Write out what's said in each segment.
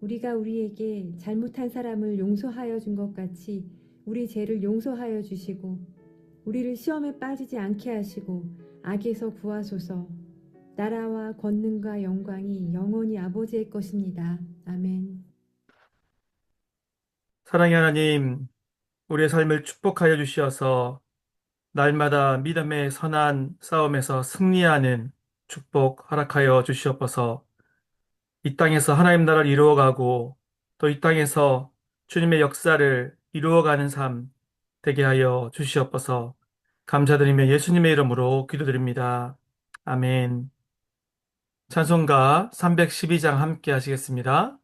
우리가 우리에게 잘못한 사람을 용서하여 준 것 같이 우리 죄를 용서하여 주시고 우리를 시험에 빠지지 않게 하시고 악에서 구하소서. 나라와 권능과 영광이 영원히 아버지의 것입니다. 아멘. 사랑의 하나님, 우리의 삶을 축복하여 주시어서 날마다 믿음의 선한 싸움에서 승리하는 축복 허락하여 주시옵소서. 이 땅에서 하나님 나라를 이루어가고 또 이 땅에서 주님의 역사를 이루어가는 삶 되게 하여 주시옵소서. 감사드리며 예수님의 이름으로 기도드립니다. 아멘. 찬송가 312장 함께 하시겠습니다.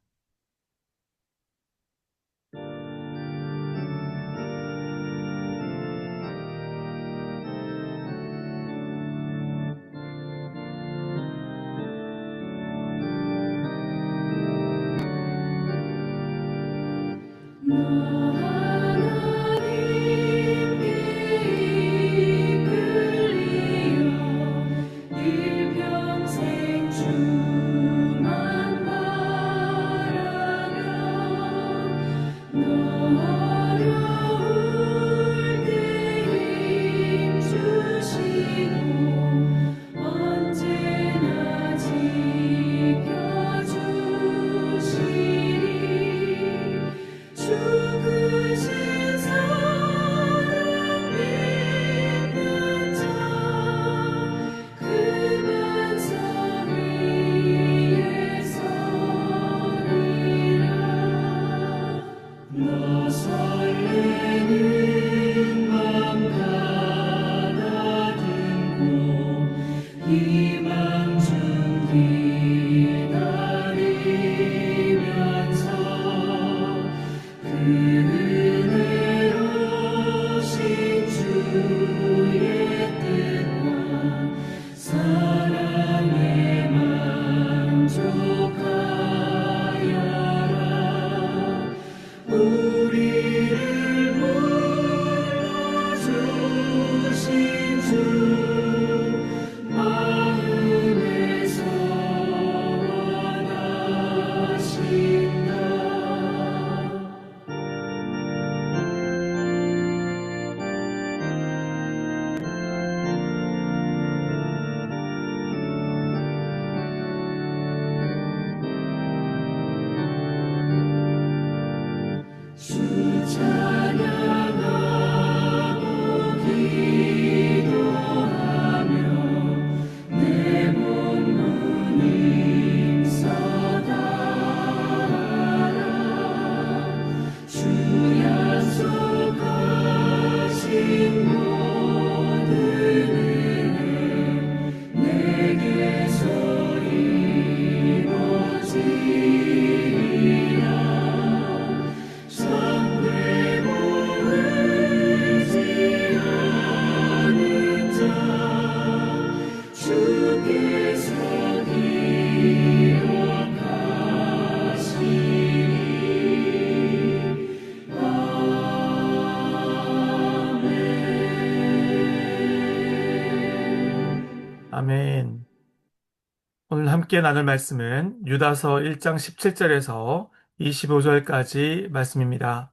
함께 나눌 말씀은 유다서 1장 17절에서 25절까지 말씀입니다.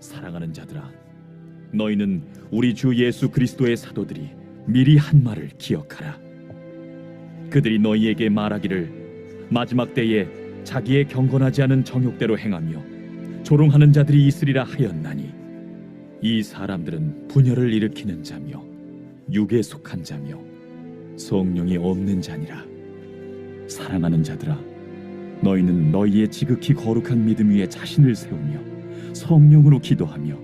사랑하는 자들아 너희는 우리 주 예수 그리스도의 사도들이 미리 한 말을 기억하라 그들이 너희에게 말하기를 마지막 때에 자기의 경건하지 않은 정욕대로 행하며 조롱하는 자들이 있으리라 하였나니 이 사람들은 분열을 일으키는 자며 육에 속한 자며 성령이 없는 자니라 사랑하는 자들아 너희는 너희의 지극히 거룩한 믿음 위에 자신을 세우며 성령으로 기도하며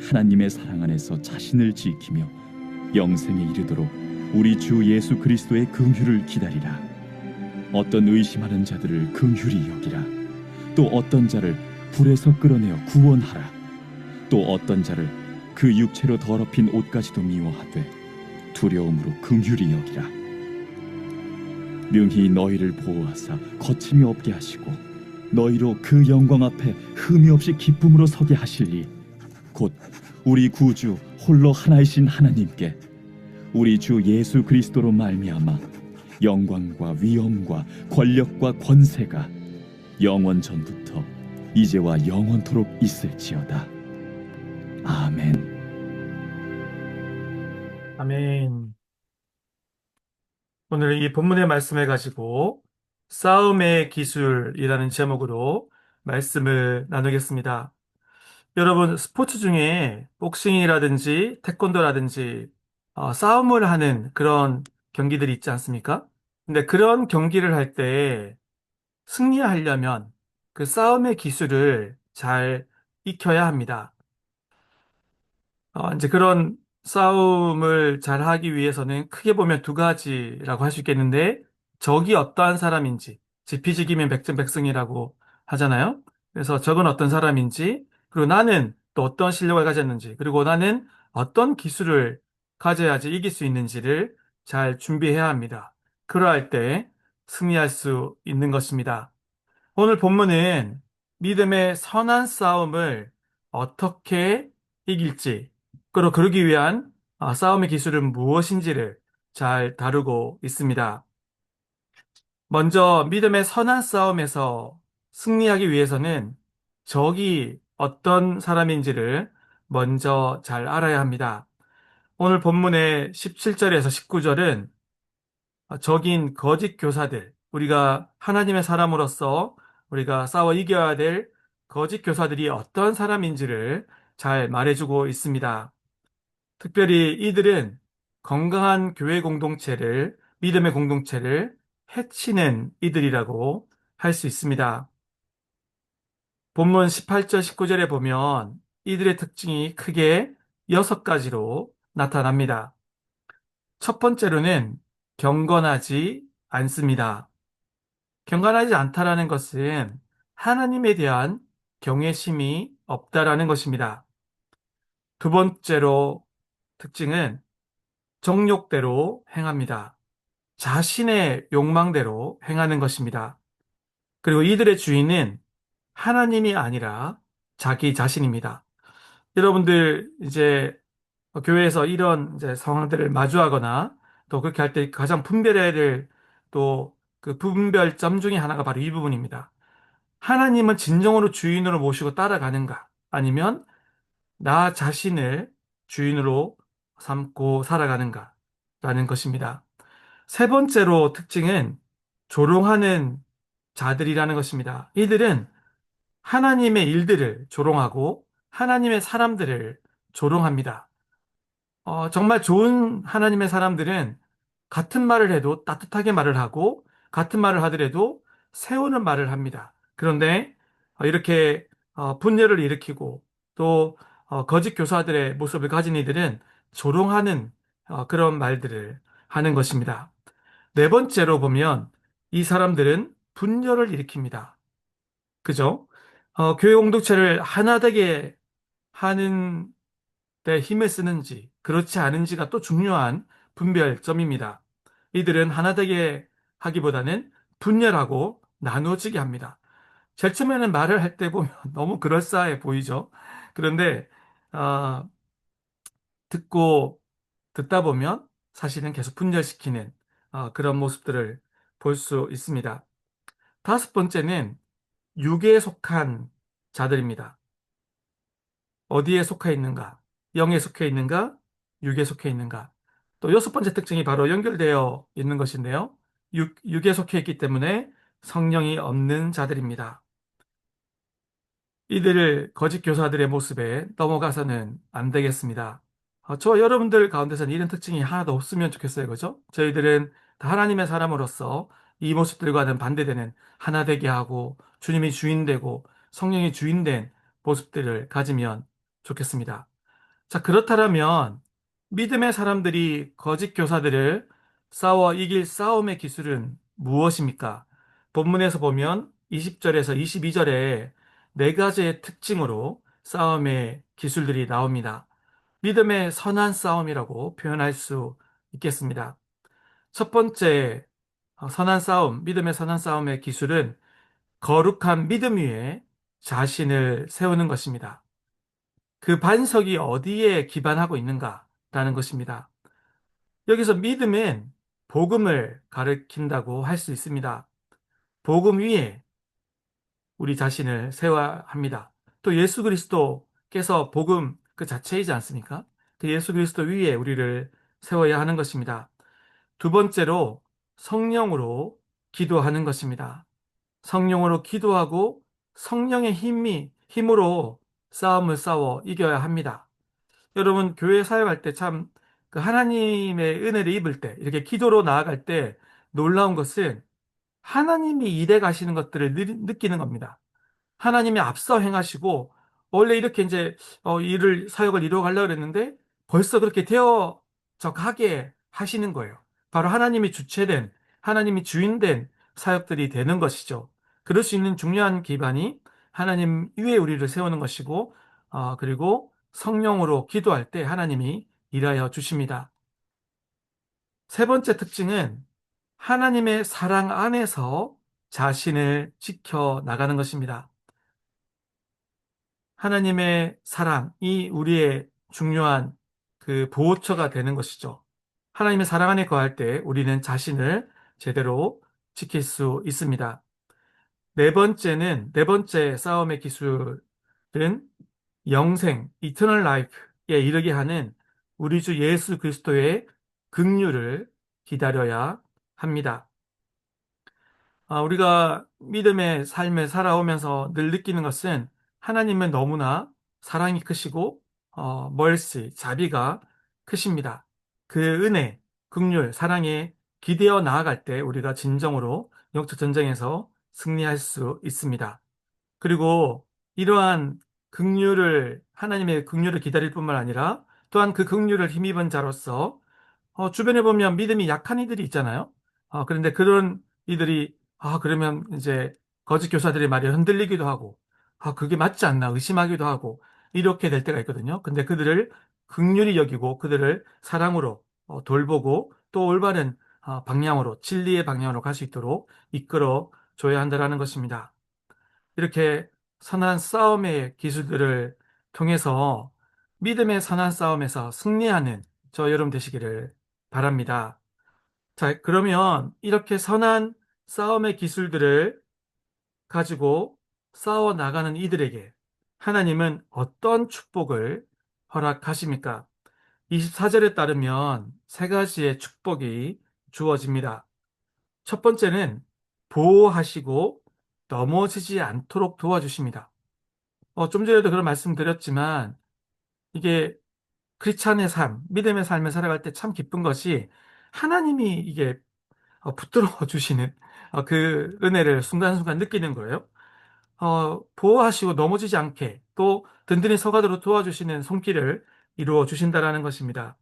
하나님의 사랑 안에서 자신을 지키며 영생에 이르도록 우리 주 예수 그리스도의 긍휼을 기다리라. 어떤 의심하는 자들을 긍휼히 여기라. 또 어떤 자를 불에서 끌어내어 구원하라. 또 어떤 자를 그 육체로 더럽힌 옷까지도 미워하되 두려움으로 긍휼히 여기라. 능히 너희를 보호하사 거침이 없게 하시고 너희로 그 영광 앞에 흠이 없이 기쁨으로 서게 하실리 곧 우리 구주 홀로 하나이신 하나님께 우리 주 예수 그리스도로 말미암아 영광과 위엄과 권력과 권세가 영원 전부터 이제와 영원토록 있을지어다. 아멘. 아멘. 오늘 이 본문의 말씀을 가지고 싸움의 기술이라는 제목으로 말씀을 나누겠습니다. 여러분, 스포츠 중에 복싱이라든지 태권도라든지 어, 싸움을 하는 그런 경기들이 있지 않습니까? 근데 그런 경기를 할 때 승리하려면 그 싸움의 기술을 잘 익혀야 합니다. 어, 이제 그런 싸움을 잘 하기 위해서는 크게 보면 두 가지라고 할 수 있겠는데, 적이 어떠한 사람인지, 지피지기면 백전백승이라고 하잖아요. 그래서 적은 어떤 사람인지, 그리고 나는 또 어떤 실력을 가졌는지, 그리고 나는 어떤 기술을 가져야지 이길 수 있는지를 잘 준비해야 합니다. 그러할 때 승리할 수 있는 것입니다. 오늘 본문은 믿음의 선한 싸움을 어떻게 이길지, 그리고 그러기 위한 아, 싸움의 기술은 무엇인지를 잘 다루고 있습니다. 먼저 믿음의 선한 싸움에서 승리하기 위해서는 적이 어떤 사람인지를 먼저 잘 알아야 합니다. 오늘 본문의 17절에서 19절은 적인 거짓 교사들, 우리가 하나님의 사람으로서 우리가 싸워 이겨야 될 거짓 교사들이 어떤 사람인지를 잘 말해주고 있습니다. 특별히 이들은 건강한 교회 공동체를, 믿음의 공동체를 해치는 이들이라고 할 수 있습니다. 본문 18절, 19절에 보면 이들의 특징이 크게 여섯 가지로 나타납니다. 첫 번째로는 경건하지 않습니다. 경건하지 않다라는 것은 하나님에 대한 경외심이 없다라는 것입니다. 두 번째로 특징은 정욕대로 행합니다. 자신의 욕망대로 행하는 것입니다. 그리고 이들의 주인은 하나님이 아니라 자기 자신입니다. 여러분들 이제 교회에서 이런 이제 상황들을 마주하거나 또 그렇게 할 때 가장 분별해야 될 또 그 분별점 중에 하나가 바로 이 부분입니다. 하나님은 진정으로 주인으로 모시고 따라가는가? 아니면 나 자신을 주인으로 삼고 살아가는가? 라는 것입니다. 세 번째로 특징은 조롱하는 자들이라는 것입니다. 이들은 하나님의 일들을 조롱하고 하나님의 사람들을 조롱합니다. 어, 정말 좋은 하나님의 사람들은 같은 말을 해도 따뜻하게 말을 하고 같은 말을 하더라도 세우는 말을 합니다. 그런데 어, 이렇게 어, 분열을 일으키고 또 어, 거짓 교사들의 모습을 가진 이들은 조롱하는 어, 그런 말들을 하는 것입니다. 네 번째로 보면 이 사람들은 분열을 일으킵니다. 그죠? 어, 교회 공동체를 하나 되게 하는 데 힘을 쓰는지 그렇지 않은지가 또 중요한 분별점입니다. 이들은 하나 되게 하기보다는 분열하고 나눠지게 합니다. 제일 처음에는 말을 할 때 보면 너무 그럴싸해 보이죠. 그런데 어, 듣고 듣다 보면 사실은 계속 분열시키는 어, 그런 모습들을 볼 수 있습니다. 다섯 번째는 육에 속한 자들입니다. 어디에 속해 있는가? 영에 속해 있는가? 육에 속해 있는가? 또 여섯 번째 특징이 바로 연결되어 있는 것인데요. 육, 육에 속해 있기 때문에 성령이 없는 자들입니다. 이들을 거짓 교사들의 모습에 넘어가서는 안 되겠습니다. 어, 저 여러분들 가운데서는 이런 특징이 하나도 없으면 좋겠어요. 그죠? 저희들은 다 하나님의 사람으로서 이 모습들과는 반대되는 하나 되게 하고 주님이 주인 되고 성령이 주인 된 모습들을 가지면 좋겠습니다. 자, 그렇다면 믿음의 사람들이 거짓 교사들을 싸워 이길 싸움의 기술은 무엇입니까? 본문에서 보면 20절에서 22절에 네 가지의 특징으로 싸움의 기술들이 나옵니다. 믿음의 선한 싸움이라고 표현할 수 있겠습니다. 첫 번째 어, 선한 싸움, 믿음의 선한 싸움의 기술은 거룩한 믿음 위에 자신을 세우는 것입니다. 그 반석이 어디에 기반하고 있는가라는 것입니다. 여기서 믿음은 복음을 가르친다고 할 수 있습니다. 복음 위에 우리 자신을 세워야 합니다. 또 예수 그리스도께서 복음 그 자체이지 않습니까? 그 예수 그리스도 위에 우리를 세워야 하는 것입니다. 두 번째로 성령으로 기도하는 것입니다. 성령으로 기도하고 성령의 힘이 힘으로 싸움을 싸워 이겨야 합니다. 여러분 교회 사역할 때 참 그 하나님의 은혜를 입을 때 이렇게 기도로 나아갈 때 놀라운 것은 하나님이 일해 가시는 것들을 느- 느끼는 겁니다. 하나님이 앞서 행하시고 원래 이렇게 이제 어, 일을 사역을 이루어가려고 그랬는데 벌써 그렇게 되어져 가게 하시는 거예요. 바로 하나님이 주체된 하나님이 주인된 사역들이 되는 것이죠. 그럴 수 있는 중요한 기반이 하나님 위에 우리를 세우는 것이고 어, 그리고 성령으로 기도할 때 하나님이 일하여 주십니다. 세 번째 특징은 하나님의 사랑 안에서 자신을 지켜 나가는 것입니다. 하나님의 사랑이 우리의 중요한 그 보호처가 되는 것이죠. 하나님의 사랑 안에 거할 때 우리는 자신을 제대로 지킬 수 있습니다. 네 번째는, 네 번째 싸움의 기술은 영생, 이터널 라이프에 이르게 하는 우리 주 예수 그리스도의 긍휼을 기다려야 합니다. 아, 우리가 믿음의 삶을 살아오면서 늘 느끼는 것은 하나님은 너무나 사랑이 크시고 어, 멀시, 자비가 크십니다. 그 은혜, 긍휼, 사랑에 기대어 나아갈 때 우리가 진정으로 영적 전쟁에서 승리할 수 있습니다. 그리고 이러한 긍휼을 하나님의 긍휼을 기다릴 뿐만 아니라 또한 그 긍휼을 힘입은 자로서 어, 주변에 보면 믿음이 약한 이들이 있잖아요. 어, 그런데 그런 이들이 아 그러면 이제 거짓 교사들의 말이 흔들리기도 하고 아 그게 맞지 않나 의심하기도 하고 이렇게 될 때가 있거든요. 근데 그들을 긍휼히 여기고 그들을 사랑으로 어, 돌보고 또 올바른 어, 방향으로 진리의 방향으로 갈 수 있도록 이끌어 줘야 한다라는 것입니다. 이렇게 선한 싸움의 기술들을 통해서 믿음의 선한 싸움에서 승리하는 저 여러분 되시기를 바랍니다. 자, 그러면 이렇게 선한 싸움의 기술들을 가지고 싸워 나가는 이들에게 하나님은 어떤 축복을 허락하십니까? 24절에 따르면 세 가지의 축복이 주어집니다. 첫 번째는 보호하시고 넘어지지 않도록 도와주십니다. 어, 좀 전에도 그런 말씀 드렸지만 이게 크리스찬의 삶, 믿음의 삶을 살아갈 때 참 기쁜 것이 하나님이 이게 어, 붙들어 주시는 어, 그 은혜를 순간순간 느끼는 거예요. 어, 보호하시고 넘어지지 않게 또 든든히 서가도록 도와주시는 손길을 이루어 주신다라는 것입니다.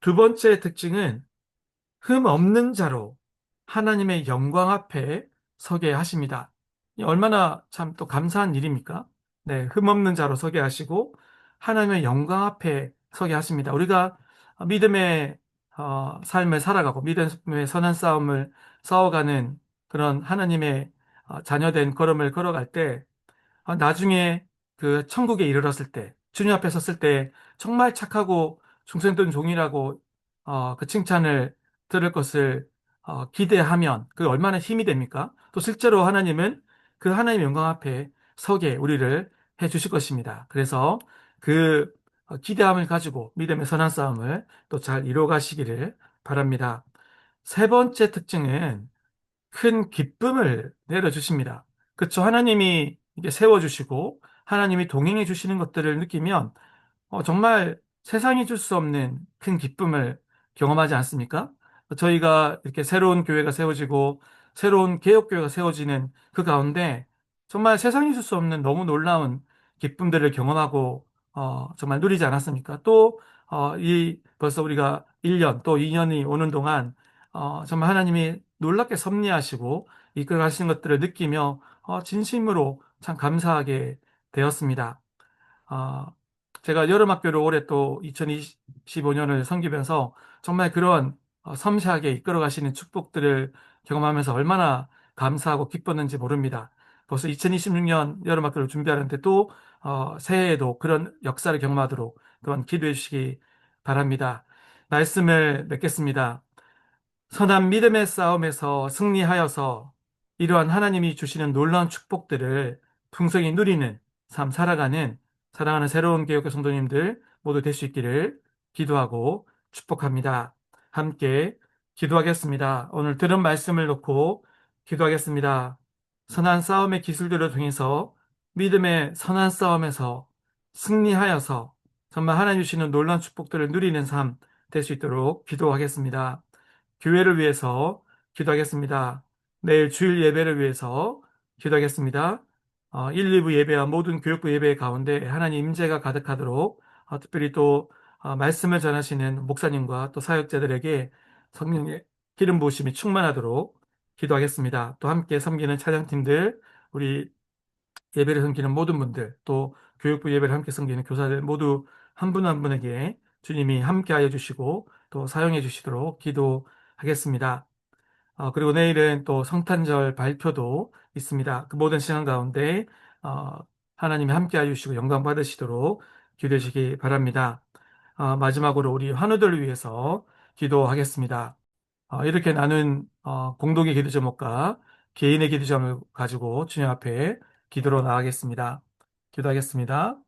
두 번째 특징은 흠 없는 자로 하나님의 영광 앞에 서게 하십니다. 얼마나 참 또 감사한 일입니까? 네, 흠 없는 자로 서게 하시고 하나님의 영광 앞에 서게 하십니다. 우리가 믿음의 어, 삶을 살아가고 믿음의 선한 싸움을 싸워가는 그런 하나님의 어, 자녀된 걸음을 걸어갈 때 어, 나중에 그 천국에 이르렀을 때 주님 앞에 섰을 때 정말 착하고 충성된 종이라고 어, 그 칭찬을 들을 것을 어, 기대하면 그 얼마나 힘이 됩니까? 또 실제로 하나님은 그 하나님의 영광 앞에 서게 우리를 해 주실 것입니다. 그래서 그 어, 기대함을 가지고 믿음의 선한 싸움을 또 잘 이루어 가시기를 바랍니다. 세 번째 특징은 큰 기쁨을 내려주십니다. 그쵸? 하나님이 이게 세워주시고 하나님이 동행해 주시는 것들을 느끼면 어, 정말 세상이 줄 수 없는 큰 기쁨을 경험하지 않습니까? 저희가 이렇게 새로운 교회가 세워지고 새로운 개혁교회가 세워지는 그 가운데 정말 세상이 줄 수 없는 너무 놀라운 기쁨들을 경험하고 어, 정말 누리지 않았습니까? 또, 어, 이 벌써 우리가 1년 또 2년이 오는 동안 어, 정말 하나님이 놀랍게 섭리하시고 이끌어 가시는 것들을 느끼며 어, 진심으로 참 감사하게 되었습니다. 어, 제가 여름학교를 올해 또 2025년을 섬기면서 정말 그런 어, 섬세하게 이끌어 가시는 축복들을 경험하면서 얼마나 감사하고 기뻤는지 모릅니다. 벌써 2026년 여름학교를 준비하는데 또 어, 새해에도 그런 역사를 경험하도록 또한 기도해 주시기 바랍니다. 말씀을 맺겠습니다. 선한 믿음의 싸움에서 승리하여서 이러한 하나님이 주시는 놀라운 축복들을 풍성히 누리는 삶 살아가는 사랑하는 새로운 개혁의 성도님들 모두 될 수 있기를 기도하고 축복합니다. 함께 기도하겠습니다. 오늘 들은 말씀을 놓고 기도하겠습니다. 선한 싸움의 기술들을 통해서 믿음의 선한 싸움에서 승리하여서 정말 하나님 주시는 놀라운 축복들을 누리는 삶 될 수 있도록 기도하겠습니다. 교회를 위해서 기도하겠습니다. 내일 주일 예배를 위해서 기도하겠습니다. 어, 1, 2부 예배와 모든 교육부 예배 가운데 하나님 임재가 가득하도록 어, 특별히 또 어, 말씀을 전하시는 목사님과 또 사역자들에게 성령의 기름 부으심이 충만하도록 기도하겠습니다. 또 함께 섬기는 차장팀들, 우리 예배를 섬기는 모든 분들, 또 교육부 예배를 함께 섬기는 교사들 모두 한 분한 분에게 주님이 함께 하여 주시고 또 사용해 주시도록 기도 하겠습니다. 어, 그리고 내일은 또 성탄절 발표도 있습니다. 그 모든 시간 가운데 어, 하나님이 함께 해주시고 영광 받으시도록 기도하시기 바랍니다. 어, 마지막으로 우리 환우들을 위해서 기도하겠습니다. 어, 이렇게 나눈 어, 공동의 기도 제목과 개인의 기도 제목을 가지고 주님 앞에 기도로 나가겠습니다. 기도하겠습니다.